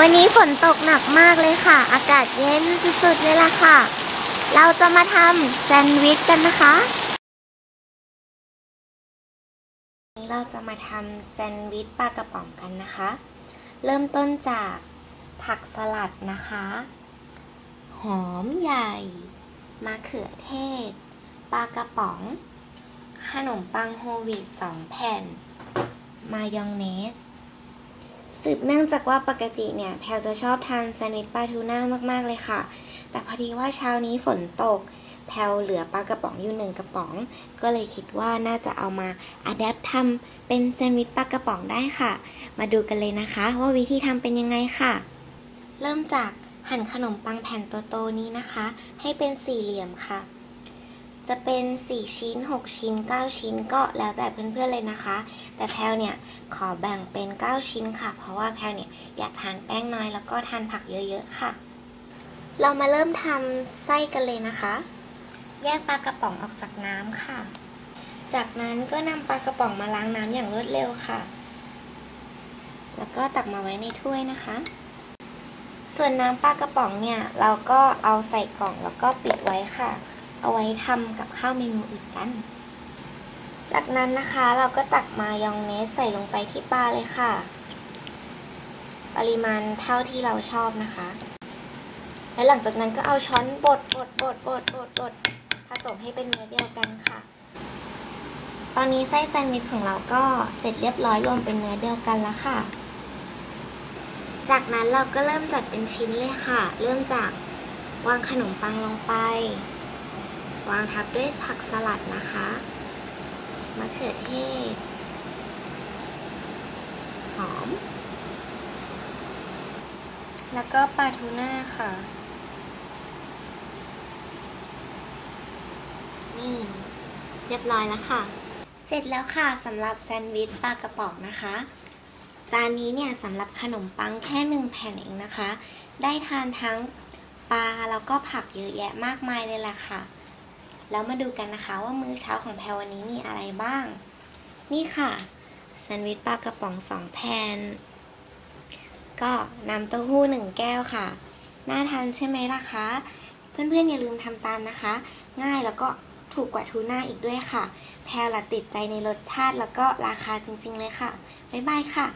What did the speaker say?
วันนี้ฝนตกหนักมากเลยค่ะ อากาศเย็นสุดๆเลยล่ะค่ะ เราจะมาทำแซนด์วิชกันนะคะวันนี้เราจะมาทำแซนด์วิชปลากระป๋องกันนะคะ เริ่มต้นจากผักสลัดนะคะ หอมใหญ่มะเขือเทศปลากระป๋อง ขนมปังโฮลวีตสองแผ่น มายองเนส สืบเนื่องจากว่าปกติเนี่ยแพลจะชอบทานแซนด์วิชปลาทูน่ามากๆเลยค่ะ แต่พอดีว่าเช้านี้ฝนตก แพลเหลือปลากระป๋องอยู่หนึ่งกระป๋อง ก็เลยคิดว่าน่าจะเอามาอัดแอปทำเป็นแซนด์วิชปลากระป๋องได้ค่ะ มาดูกันเลยนะคะ ว่าวิธีทำเป็นยังไงค่ะ เริ่มจากหั่นขนมปังแผ่นโตๆนี้นะคะ ให้เป็นสี่เหลี่ยมค่ะ จะเป็น 4 ชิ้น 6 ชิ้น 9 ชิ้นก็แล้วแต่เพื่อนๆเลยนะคะ แต่แพลเนี่ยขอแบ่งเป็น 9 ชิ้นค่ะ เพราะว่าแพลเนี่ยอยากทานแป้งน้อยแล้วก็ทานผักเยอะๆค่ะ เรามาเริ่มทำไส้กันเลยนะคะ แยกปลากระป๋องออกจากน้ำค่ะ จากนั้นก็นำปลากระป๋องมาล้างน้ำอย่างรวดเร็วค่ะ แล้วก็ตักมาไว้ในถ้วยนะคะส่วนน้ำปลากระป๋องเนี่ย เราก็เอาใส่กล่องแล้วก็ปิดไว้ค่ะ เอาไว้ทำกับข้าวเมนูอื่นกัน จากนั้นนะคะเราก็ตักมายองเนสใส่ลงไปที่ปลาเลยค่ะ ปริมาณเท่าที่เราชอบนะคะ และหลังจากนั้นก็เอาช้อนบดบดบดบดบดบดผสมให้เป็นเนื้อเดียวกันค่ะ ตอนนี้ไส้แซนด์วิชของเราก็เสร็จเรียบร้อยรวมเป็นเนื้อเดียวกันแล้วค่ะ จากนั้นเราก็เริ่มจัดเป็นชิ้นเลยค่ะ เริ่มจากวางขนมปังลงไป วางทับด้วยผักสลัดนะคะมะเขือเทศ หอม แล้วก็ปลาทูน่าค่ะ นี่ เรียบร้อยแล้วค่ะ เสร็จแล้วค่ะสำหรับแซนด์วิชปลากระป๋องนะคะ จานนี้เนี่ยสำหรับขนมปังแค่หนึ่งแผ่นเองนะคะ ได้ทานทั้งปลาแล้วก็ผักเยอะแยะมากมายเลยล่ะค่ะ แล้วมาดูกันนะคะว่ามื้อเช้าของแพรวันนี้มีอะไรบ้าง นี่ค่ะแซนด์วิชปลากระป๋องสองแผ่นก็น้ำเต้าหู้หนึ่งแก้วค่ะ น่าทานใช่ไหมล่ะคะ เพื่อนๆอย่าลืมทำตามนะคะ ง่ายแล้วก็ถูกกว่าทูน่าอีกด้วยค่ะ แพรละติดใจในรสชาติแล้วก็ราคาจริงๆเลยค่ะ บ๊ายบายค่ะ